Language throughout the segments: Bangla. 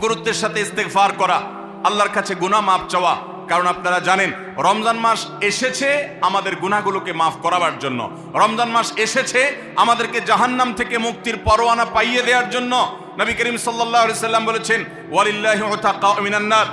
গুরুত্বের সাথে ইস্তেকফার করা, আল্লাহর কাছে গুনাহ মাপ চাওয়া। কারণ আপনারা জানেন, রমজান মাস এসেছে আমাদের গুনাহগুলোকে মাফ করাবার জন্য। রমজান মাস এসেছে আমাদেরকে জাহান্নাম থেকে মুক্তির পরোয়ানা পাইয়ে দেওয়ার জন্য। নবী করিম আলাইহি সাল্লাম বলেছেন, ওয়ালিল্লাহি উতাকা মিনান নার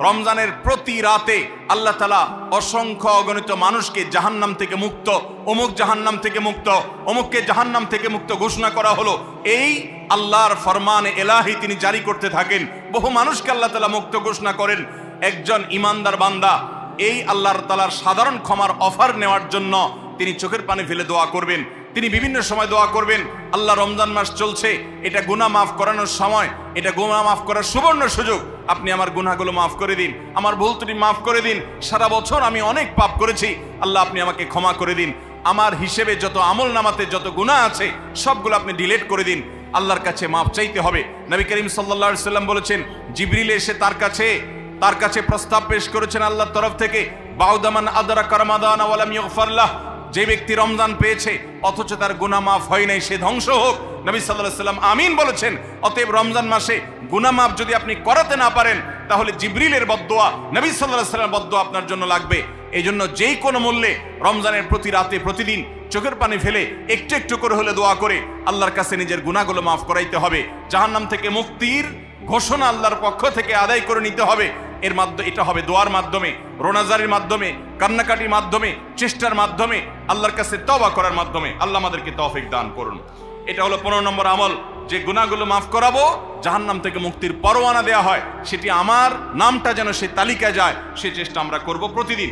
রমজানের প্রতি রাতে আল্লাহ তালা অসংখ্য অগণিত মানুষকে জাহান্নাম থেকে মুক্ত, অমুক জাহান্নাম থেকে মুক্ত, অমুককে জাহান্নাম থেকে মুক্ত ঘোষণা করা হলো। এই আল্লাহর ফরমান এলাহি তিনি জারি করতে থাকেন। বহু মানুষকে আল্লাহ তালা মুক্ত ঘোষণা করেন। একজন ইমানদার বান্দা এই আল্লাহর তালার সাধারণ ক্ষমার অফার নেওয়ার জন্য তিনি চোখের পানি ফেলে দোয়া করবেন। তিনি বিভিন্ন সময় দোয়া করবেন, আল্লাহ রমজান মাস চলছে, এটা গুনাহ মাফ করানোর সময়, এটা গুণা মাফ করার সুবর্ণ সুযোগ। আপনি আমার গুনাহগুলো মাফ করে দিন, আমার ভুল ত্রুটি মাফ করে দিন। সারা বছর আমি অনেক পাপ করেছি, আল্লাহ আপনি আমাকে ক্ষমা করে দিন। আমার হিসেবে যত আমল নামাতে যত গুনাহ আছে, সবগুলো আপনি ডিলেট করে দিন। আল্লাহর কাছে মাফ চাইতে হবে। নবী করিম আলাইহি সাল্লাম বলেছেন, জিবরিল এসে তার কাছে তার কাছে প্রস্তাব পেশ করেছেন আল্লাহর তরফ থেকে, বাউদামান আদরা কারমাদান ওয়ালাম ইগফারলাহ যে ব্যক্তি রমজান পেয়েছে, অথচ তার গুনাহ মাফ হয় নাই, সে ধ্বংস হোক। নবী সাল্লাল্লাহু সাল্লাম আমিন বলেছেন, অতএব রমজান মাসে গুনাহ মাফ যদি আপনি করাতে না পারেন, তাহলে জিবরিলের বদদোয়া, নবী সাল্লাল্লাহু সাল্লাম বদদোয়া আপনার জন্য লাগবে। এই জন্য যেই কোনো মূল্যে রমজানের প্রতি রাতে, প্রতিদিন চোখের পানি ফেলে একটু একটু করে হলে দোয়া করে, আল্লাহর কাছে নিজের গুনাহগুলো মাফ করাইতে হবে। জাহান্নাম থেকে মুক্তির ঘোষণা আল্লাহর পক্ষ থেকে আদায় করে নিতে হবে। এর মাধ্যমে, এটা হবে দোয়ার মাধ্যমে, রোনাজারির মাধ্যমে, কান্নাকাটির মাধ্যমে, চেষ্টার মাধ্যমে, আল্লাহর কাছে তবা করার মাধ্যমে আল্লাহ আমাদেরকে তফিক দান করুন। এটা হলো পনেরো নম্বর আমল, যে গুণাগুলো মাফ করাবো, জাহান্নাম থেকে মুক্তির পরোয়ানা দেয়া হয়, সেটি আমার নামটা যেন সেই তালিকায় যায়, সে চেষ্টা আমরা করব প্রতিদিন।